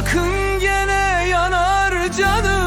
Bakın gene yanar canım.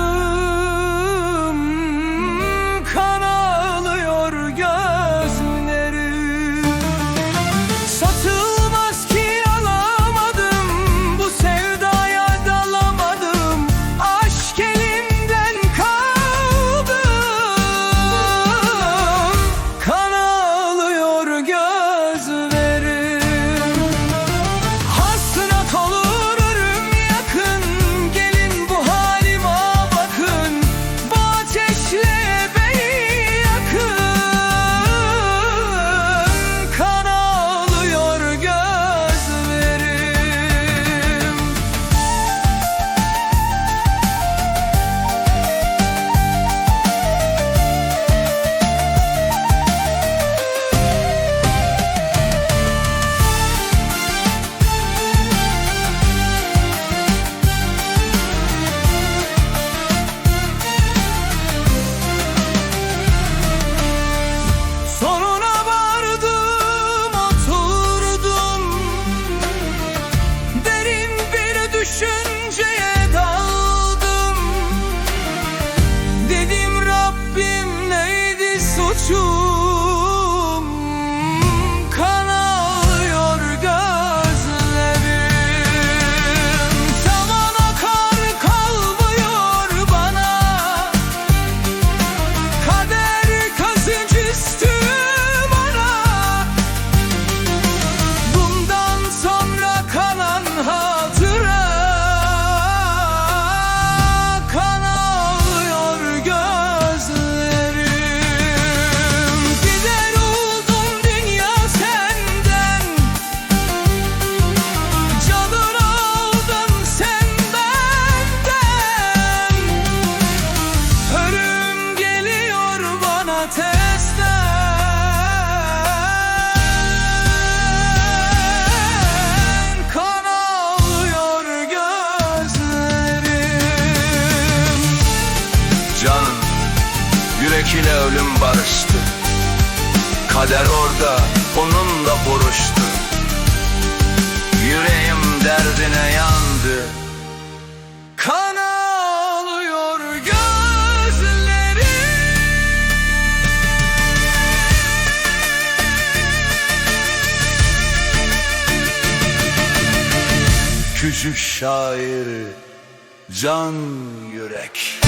ateşten Kan gözlerim. Canım yürek ile ölüm barıştı. Kader orada onunla boruştu Yüreğim derdine yandı. Küçük şair can yürek